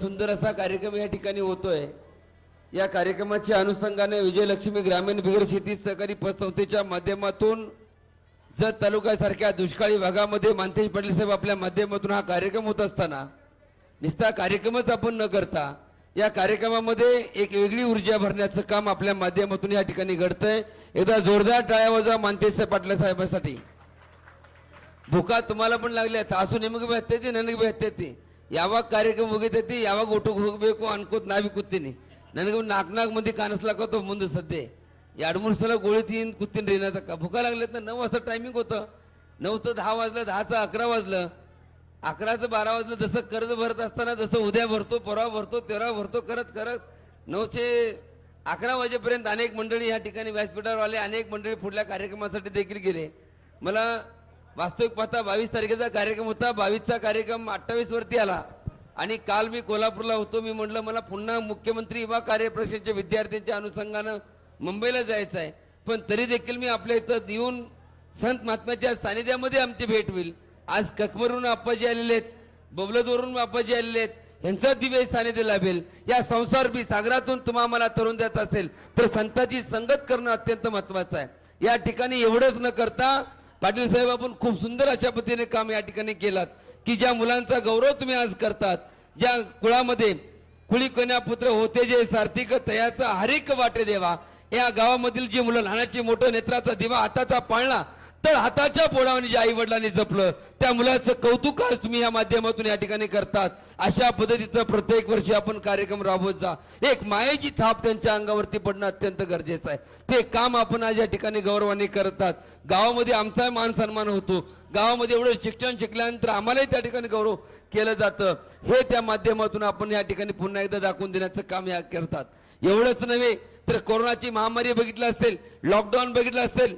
सुंदर असा कार्यक्रम या ठिकाणी होतोय. या कार्यक्रमाच्या अनुषंगाने विजयलक्ष्मी ग्रामीण बिगर शेती सहकारी पतसंस्थेच्या माध्यमातून जत तालुक्यासारख्या दुष्काळी भागामध्ये मानतेश पाटील साहेब आपल्या माध्यमातून हा कार्यक्रम होत असताना निस्ता कार्यक्रमच आपण न करता या कार्यक्रमामध्ये एक वेगळी ऊर्जा भरण्याचं काम आपल्या माध्यमातून या ठिकाणी घडतंय. एकदा जोरदार टाळ्या वाजवा मानतेश पाटील साहेबांसाठी. भुका तुम्हाला पण लागल्या असून नेमकी बी ते ती नेमकी ती. ಯಾವಾಗ ಕಾರ್ಯಕ್ರಮ ಮುಗಿತೈತಿ ಯಾವಾಗ ಊಟಕ್ಕೆ ಹೋಗ್ಬೇಕು ಅನ್ಕೋತ ನಾವಿ ಕೂತೀನಿ ನನಗೆ ನಾಲ್ಕು ನಾಲ್ಕು ಮಂದಿ ಕಾಣಿಸ್ಲಾಕತ್ತವ ಮುಂದೆ ಸದ್ಯ ಎರಡು ಮೂರು ಸಲ गोळी तीन ಕೂತೀನಿ ರೀ ना तक भुका लागल्यात ना नऊ वाजता टायमिंग होतं नऊचं दहा वाजलं दहाचं अकरा वाजलं अकराचं बारा वाजलं जसं कर्ज भरत असताना जसं उद्या भरतो परवा भरतो तेरा भरतो करत करत नऊशे अकरा वाजेपर्यंत अनेक मंडळी या ठिकाणी व्यासपीठावर आले अनेक मंडळी पुढल्या कार्यक्रमासाठी देखील गेले मला वास्तविक पाहता बावीस तारखेचा कार्यक्रम होता. बावीसचा कार्यक्रम अठ्ठावीस वरती आला. आणि काल मी कोल्हापूरला होतो. मी म्हटलं मला पुन्हा मुख्यमंत्री युवा कार्यपरिषदेच्या विद्यार्थ्यांच्या अनुषंगानं मुंबईला जायचं आहे. पण तरी देखील मी आपल्या इथं येऊन संत महात्म्याच्या सानिध्यामध्ये आमची भेट होईल. आज ककमरून आप्पाजी आलेले आहेत. बबलदवरून आप्पाजी आलेले आहेत. यांचा दिव्य सानिध्य लाभेल. या संसारपी सागरातून तुम्हा मला तरुण देत असेल. तर संतांची संगत करणं अत्यंत महत्वाचं आहे. या ठिकाणी एवढंच न करता पाटील साहेब आपण खूप सुंदर अशा पद्धतीने काम या ठिकाणी केलात की ज्या मुलांचा गौरव तुम्ही आज करतात ज्या कुळामध्ये कुळी कन्या पुत्र होते जे सार्थिक तयाचा हरिक वाटे देवा या गावामधील जी मुलं लहानाची मोठं नेत्राचा दिवा हाताचा पाळणा तर हाताच्या पोळावणी जे आई वडिलांनी जपलं त्या मुलाचं कौतुक आज तुम्ही या माध्यमातून या ठिकाणी करतात. अशा पद्धतीचं प्रत्येक वर्षी आपण कार्यक्रम राबवत जा. एक मायेची थाप त्यांच्या अंगावरती पडणं अत्यंत गरजेचं आहे. ते काम आपण आज या ठिकाणी गौरवाने करतात. गावामध्ये आमचा मान सन्मान होतो. गावामध्ये एवढं शिक्षण शिकल्यानंतर आम्हालाही त्या ठिकाणी गौरव केलं जातं. हे त्या माध्यमातून आपण या ठिकाणी पुन्हा एकदा दाखवून देण्याचं काम या करतात. एवढंच नव्हे तर कोरोनाची महामारी बघितलं असेल लॉकडाऊन बघितलं असेल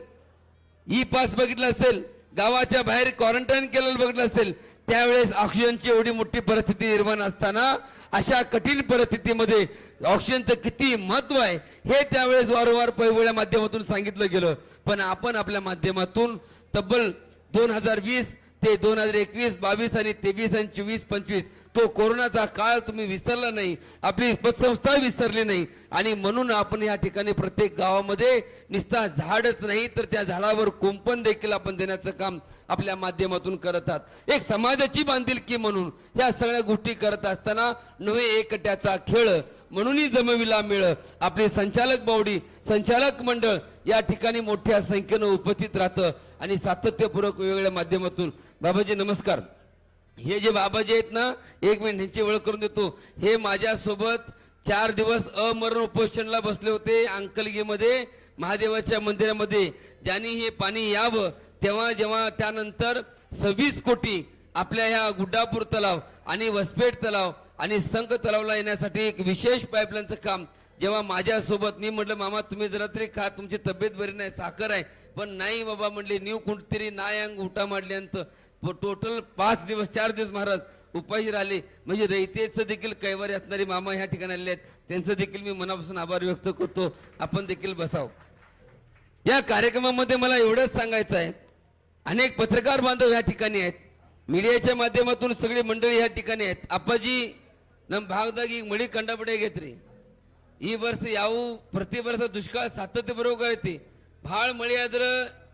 ई पास बघितलं असेल गावाच्या बाहेर क्वारंटाईन केलेलं बघितलं असेल त्यावेळेस ऑक्सिजनची एवढी मोठी परिस्थिती निर्माण असताना अशा कठीण परिस्थितीमध्ये ऑक्सिजनचं किती महत्त्व आहे हे त्यावेळेस वारंवार पैवळ्या माध्यमातून सांगितलं गेलं. पण आपण आपल्या माध्यमातून तब्बल दोन हजार वीस ते दोन हजार एकवीस बावीस आणि तेवीस आणि चोवीस पंचवीस तो कोरोनाचा काळ तुम्ही विसरला नाही आपली पतसंस्था विसरली नाही. आणि म्हणून आपण या ठिकाणी प्रत्येक गावामध्ये निस्ता झाडच नाही तर त्या झाडावर कुंपण देखील आपण देण्याचं काम आपल्या माध्यमातून करत आहात. एक समाजाची बांधिलकी म्हणून या सगळ्या गोष्टी करत असताना नव्हे एकट्याचा खेळ म्हणूनही जमविला मिळ आपले संचालक बावडी संचालक मंडळ या ठिकाणी मोठ्या संख्येनं उपस्थित राहतं आणि सातत्यपूर्वक वेगवेगळ्या माध्यमातून. बाबाजी नमस्कार. हे जे बाबाजी आहेत ना एक मिनिट ह्यांची ओळख करून देतो. हे माझ्यासोबत चार दिवस अमरण उपोषणला बसले होते अंकलगीमध्ये महादेवाच्या मंदिरामध्ये. ज्यांनी हे पाणी यावं तेव्हा जेव्हा त्यानंतर सव्वीस कोटी आपल्या ह्या गुड्डापूर तलाव आणि वसपेट तलाव आणि संघ तलावला येण्यासाठी एक विशेष पाईपलाईनचं काम. जेव्हा माझ्यासोबत मी म्हटलं मामा तुम्ही जरा तरी खा तुमची तब्येत बरी नाही साखर आहे. पण नाही बाबा म्हणले न्यू कुठतरी नाय अंग उठा मांडल्यानंतर टोटल पाच दिवस चार दिवस महाराज उपाशी राहिले म्हणजे रयतेचं देखील कैवारी असणारे मामा ह्या ठिकाणी आले आहेत त्यांचं देखील मी मनापासून आभार व्यक्त करतो आपण देखील बसाव या कार्यक्रमामध्ये मला एवढंच सांगायचं आहे अनेक पत्रकार बांधव या ठिकाणी आहेत मीडियाच्या माध्यमातून सगळी मंडळी या ठिकाणी आहेत ಅಪ್ಪಾಜಿ ನಮ್ಮ ಭಾಗದಾಗ ಈಗ ಮಳಿ ಕಂಡಪಡೆ ಆಗೈತ್ರಿ ಈ ವರ್ಷ ಯಾವ ಪ್ರತಿ ವರ್ಷ ದುಷ್ಕಾಳ ಸಾತತ್ಯ ಬರೋಗೈತಿ ಭಾಳ ಮಳಿ ಆದ್ರ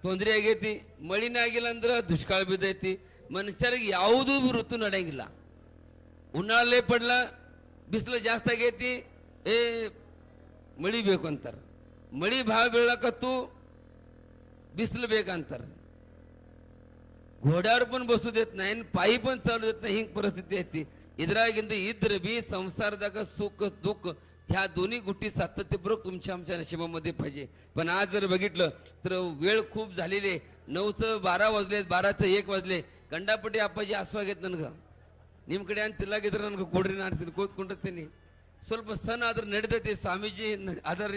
ತೊಂದರೆ ಆಗೈತಿ ಮಳಿನೇ ಆಗಿಲ್ಲ ಅಂದ್ರ ದುಷ್ಕಾಳ ಬಿದ್ದೈತಿ ಮನುಷ್ಯರಿಗೆ ಯಾವುದೂ ಬಿ ಋತು ನಡೆಯಂಗಿಲ್ಲ ಉನ್ನಾಳಲೇ ಪಡ್ಲ ಬಿಸಿಲು ಜಾಸ್ತಿ ಆಗೈತಿ ಏ ಮಳಿ ಬೇಕು ಅಂತಾರ ಮಳಿ ಭಾಳ ಬೀಳಕತ್ತು ಬಿಸಿಲು ಬೇಕಂತಾರ घोड्यावर पण बसू देत नाही आणि पायी पण चालू देत नाही ही परिस्थिती आहे ती इद्रागिंद इद्र बी संसारदाग सुख दुःख ह्या दोन्ही गोष्टी सातत्यपूर्वक तुमच्या आमच्या नशिबामध्ये पाहिजे पण आज जर बघितलं तर वेळ खूप झालेली आहे नऊचं बारा वाजले बाराचं एक वाजले ಕಂಡಾಪಟ್ಟಿ ಅಪ್ಪಾಜಿ ಆಸ್ವಾಗೈತೆ ನನಗೆ ನಿಮ್ಮ ಕಡೆ ಅಂತ ತಿಲ್ಲಾಗಿದ್ರೆ ನನಗೆ ಕೊಡ್ರಿ ನಾನು ಕೂತ್ಕೊಂಡಿರ್ತೀನಿ ಸ್ವಲ್ಪ ಸಣ್ಣ ಆದ್ರೆ ನಡೀತೈತಿ ಸ್ವಾಮೀಜಿ आदर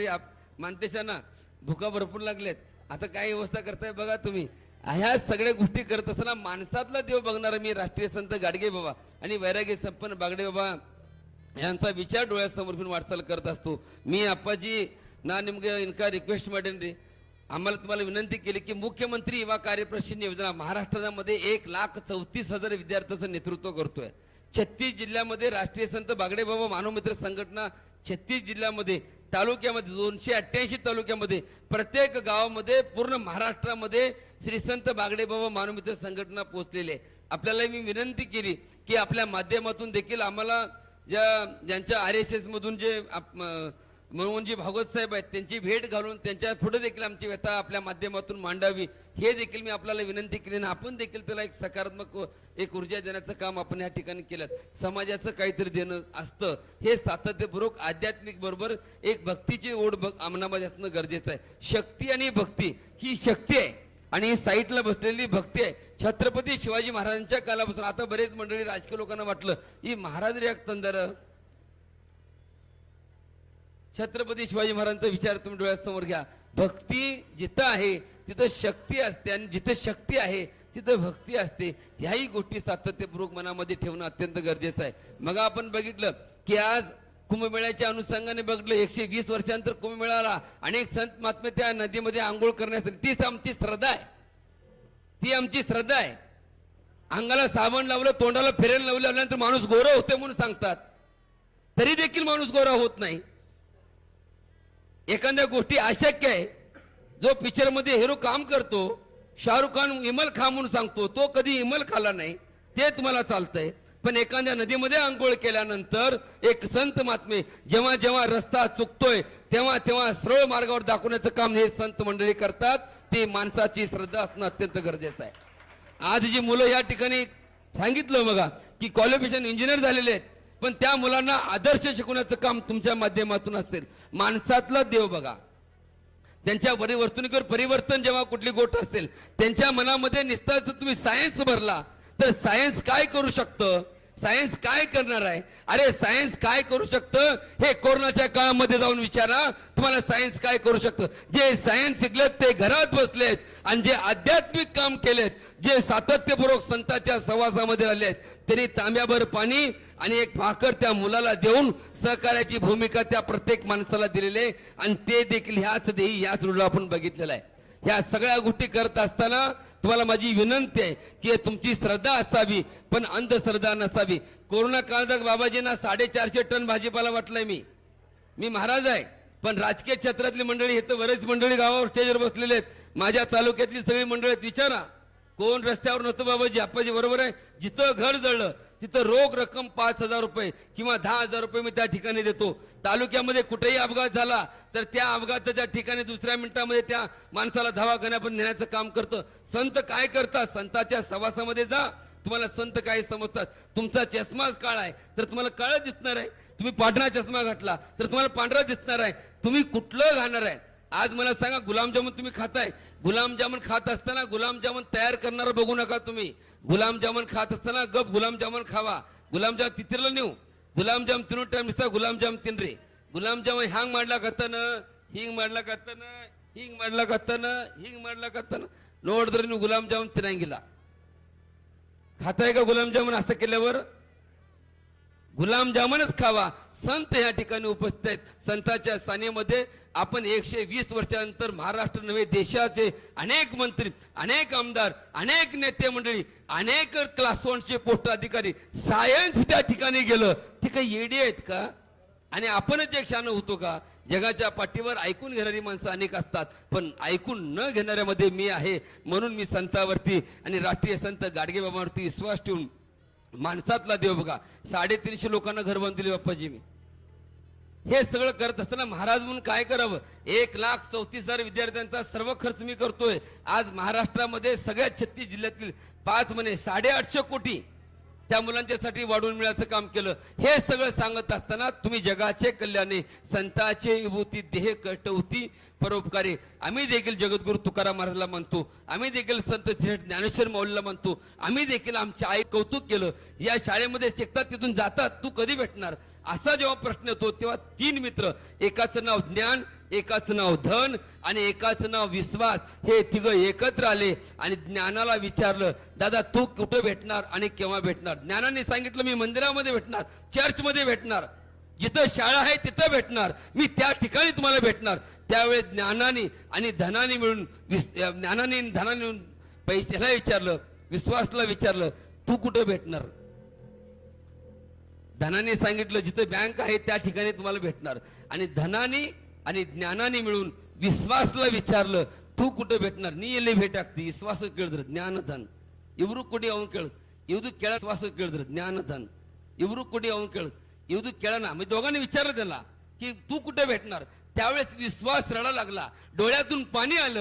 मानतेशांना भुका भरपूर लागलेत आता काय व्यवस्था करताय बघा तुम्ही ह्या सगळ्या गोष्टी करत असताना माणसातला देव बघणारा मी राष्ट्रीय संत गाडगे बाबा आणि वैरागी संपन्न बागडे बाबा ह्यांचा विचार डोळ्यासमोर घेऊन वाटचाल करत असतो. मी आपाजी ना निमगे इनका रिक्वेस्ट मॅडम रे आम्हाला तुम्हाला विनंती केली की मुख्यमंत्री युवा कार्यप्रशिक्षण योजना महाराष्ट्रामध्ये एक लाख चौतीस हजार विद्यार्थ्यांचं नेतृत्व करतोय. छत्तीस जिल्ह्यामध्ये राष्ट्रीय संत बागडेबाबा मानवमित्र संघटना छत्तीस जिल्ह्यामध्ये तालुक्यामध्ये दोनशे अठ्ठ्याऐंशी तालुक्यामध्ये प्रत्येक गावामध्ये पूर्ण महाराष्ट्रामध्ये श्री संत बागडेबाबा मानवमित्र संघटना पोहोचलेली आहे. आपल्याला मी विनंती केली की आपल्या माध्यमातून देखील आम्हाला ज्या ज्यांच्या आर एस एसमधून जे आप- मनोहनजी भागवत साहेब आहेत त्यांची भेट घालून त्यांच्या पुढे देखील आमची व्यथा आपल्या माध्यमातून मांडावी. हे देखील मी आपल्याला विनंती केली आणि आपण देखील त्याला एक सकारात्मक एक ऊर्जा देण्याचं काम आपण या ठिकाणी केलं. समाजाचं काहीतरी देणं असतं. हे सातत्यपूर्वक आध्यात्मिक बरोबर एक भक्तीची ओढ भक अंमनामध्ये असणं गरजेचं आहे. शक्ती आणि भक्ती ही शक्ती आहे. आणि साईटला बसलेली भक्ती आहे. छत्रपती शिवाजी महाराजांच्या कालापासून. आता बरेच मंडळी राजकीय लोकांना वाटलं ही महाराज रियाक्ट तंदर. छत्रपती शिवाजी महाराजांचा विचार तुम्ही डोळ्यासमोर घ्या. भक्ती जिथं आहे तिथं शक्ती असते आणि जिथं शक्ती आहे तिथं भक्ती असते. ह्याही गोष्टी सातत्यपूर्वक मनामध्ये ठेवणं अत्यंत गरजेचं आहे. मग आपण बघितलं की आज कुंभमेळ्याच्या अनुषंगाने बघितलं एकशे वीस वर्षानंतर कुंभमेळाला अनेक संत महात्मे त्या नदीमध्ये आंघोळ करण्यासाठी तीच आमची श्रद्धा आहे. ती आमची श्रद्धा आहे. अंगाला साबण लावलं तोंडाला फेरेल लावलं लावल्यानंतर माणूस गोरा होते म्हणून सांगतात. तरी देखील माणूस गोरा होत नाही. एखाद्या गोष्टी अशक्य आहे. जो पिक्चरमध्ये हिरो काम करतो शाहरुख खान इमल खा म्हणून सांगतो तो कधी इमल खाला नाही ते तुम्हाला चालतंय. पण एखाद्या नदीमध्ये आंघोळ केल्यानंतर एक संत महात्मे जेव्हा जेव्हा रस्ता चुकतोय तेव्हा तेव्हा सरळ मार्गावर दाखवण्याचं काम हे संत मंडळी करतात. ती माणसाची श्रद्धा असणं अत्यंत गरजेचं आहे. आज जी मुलं या ठिकाणी सांगितलं बघा की क्वालिफिकेशन इंजिनियर झालेले आहेत पण त्या मुलांना आदर्श शिकवण्याचं काम तुमच्या माध्यमातून असेल. माणसातला देव बघा. त्यांच्या वर्तणुकीवर परिवर्तन जेव्हा कुठली गोष्ट असेल त्यांच्या मनामध्ये निस्ता तुम्ही सायन्स भरला तर सायन्स काय करू शकतं? सायन्स काय करणार आहे? अरे सायन्स काय करू शकतं? हे कोरोनाच्या काळामध्ये जाऊन विचारा. तुम्हाला सायन्स काय करू शकतं? जे सायन्स शिकलेत ते घरात बसलेत आणि जे आध्यात्मिक काम केलेत जे सातत्यपूर्वक संतांच्या सहवासामध्ये आले त्यांनी तांब्याभर पाणी आणि एक भाकर त्या मुलाला देऊन सहकार्याची भूमिका त्या प्रत्येक माणसाला दिलेली आहे. आणि ते देखील ह्याच देही ह्याच रूढ आपण बघितलेला आहे. ह्या सगळ्या गोष्टी करत असताना तुम्हाला माझी विनंती आहे की तुमची श्रद्धा असावी पण अंधश्रद्धा नसावी. कोरोना काळात बाबाजींना साडेचारशे टन भाजीपाला वाटलाय मी. मी महाराज आहे पण राजकीय क्षेत्रातली मंडळी हे तर बरेच मंडळी गावावर स्टेजवर बसलेले आहेत. माझ्या तालुक्यातली सगळी मंडळी आहेत विचारा. कोण रस्त्यावर नव्हतं बाबाजी आप्पाजी बरोबर आहे? जिथं घर जळलं तिथं रोख रक्कम पाच हजार रुपये किंवा दहा हजार रुपये मी त्या ठिकाणी देतो. तालुक्यामध्ये कुठेही अपघात झाला तर त्या अपघाताच्या ठिकाणी दुसऱ्या मिनिटामध्ये त्या माणसाला दवाखान्यापर्यंत नेण्याचं काम करतं. संत काय करतात? संताच्या सवासामध्ये जा. तुम्हाला संत काय समजतात. तुमचा चष्माच काळा आहे तर तुम्हाला काळा दिसणार आहे. तुम्ही पांढरा चष्मा घातला तर तुम्हाला पांढरा दिसणार आहे. तुम्ही कुठलं घालणार आहे? आज मला सांगा गुलाबजामुन तुम्ही खाताय गुलाबजामुन खात असताना गुलाबजामुन तयार करणार बघू नका तुम्ही गुलाबजामुन खात असताना गप गुलाबजामुन खावा गुलाबजाम तिथिरला नेऊ गुलाबजाम तिनू टाइम दिसता गुलाबजाम तिनरे गुलाबजाम ಹ್ಯಾಂಗ್ ಮಾಡ್ಲಾಕತ್ತಾನ ಹಿಂಗ್ ಮಾಡ್ಲಾಕತ್ತಾನ ಹಿಂಗ್ ಮಾಡ್ಲಾಕತ್ತಾನ ಹಿಂಗ್ ಮಾಡ್ಲಾಕತ್ತಾನ ನೋಡಿದ್ರೆ ನೀವು ಗುಲಾಬ್ ಜಾಮೂನ್ ತಿನ್ನಂಗಿಲ್ಲ खाताय का गुलाबजामुन असं केल्यावर गुलाबजामुनच खावा. संत या ठिकाणी उपस्थित आहेत. संतांच्या सानेमध्ये आपण एकशे वीस वर्षानंतर महाराष्ट्र नव्हे देशाचे अनेक मंत्री अनेक आमदार अनेक नेते मंडळी अनेक क्लास वनचे पोस्ट अधिकारी सायन्स त्या ठिकाणी गेलं. ते काही येडी आहेत का? आणि आपणच एक शान होतो का? जगाच्या पाठीवर ऐकून घेणारी माणसं अनेक असतात. पण ऐकून न घेणाऱ्यामध्ये मी आहे. म्हणून मी संतावरती आणि राष्ट्रीय संत गाडगेबाबांवरती विश्वास ठेवून माणसातला देव बघा. साडेतीनशे लोकांना घर बांधले बाप्पाजी मी. हे सगळं करत असताना महाराज म्हणून काय करावं? एक लाख चौतीस हजार विद्यार्थ्यांचा सर्व खर्च मी करतोय. आज महाराष्ट्रामध्ये सगळ्या छत्तीस जिल्ह्यातील पाच महिने साडेआठशे कोटी त्या मुलांच्यासाठी वाढवून मिळायचं काम केलं. हे सगळं सांगत असताना तुम्ही जगाचे कल्याणे संताचे विभूती देह कटवती परोपकारी. आम्ही देखील जगद्गुरु तुकाराम महाराजला मानतो आम्ही देखील संत श्रेष्ठ ज्ञानेश्वर माऊलीला म्हणतो आम्ही देखील आमच्या आई कौतुक केलं. या शाळेमध्ये शिकतात तिथून जातात तू कधी भेटणार? असा जेव्हा प्रश्न येतो तेव्हा तीन मित्र एकाचं नाव ज्ञान एकाचं नाव धन आणि एकाचं नाव विश्वास हे तिघं एकत्र आले आणि ज्ञानाला विचारलं दादा तू कुठं भेटणार आणि केव्हा भेटणार? ज्ञानाने सांगितलं मी मंदिरामध्ये भेटणार चर्चमध्ये भेटणार जिथं शाळा आहे तिथं भेटणार मी त्या ठिकाणी तुम्हाला भेटणार. त्यावेळेस ज्ञानाने आणि धनाने मिळून विस- ज्ञानाने धनाने मिळून पैशाला विचारलं विश्वासला विचारलं तू कुठं भेटणार? धनाने सांगितलं जिथं बँक आहे त्या ठिकाणी तुम्हाला भेटणार. आणि धनाने आणि ज्ञानाने मिळून विश्वासला विचारलं तू कुठं भेटणार ನೀ ಎಲ್ಲಿ ಭೇಟಿ ಆಗ್ತಿ ವಿಶ್ವಾಸ ಕೇಳಿದ್ರು ಜ್ಞಾನ ಧನ್ ಇವರು ಕೊಡಿ ಅವನು ಕೇಳು ಇವ್ದು ಕೆಳ ವಿಶ್ವಾಸ ಕೇಳಿದ್ರು ಜ್ಞಾನ धन ಇವರು ಕೊಡಿ ಅವನು ಕೇಳು ಇವ್ದು केळं ना मी दोघांनी विचारलं त्याला की तू कुठे भेटणार त्यावेळेस विश्वास रडा लागला डोळ्यातून पाणी आलं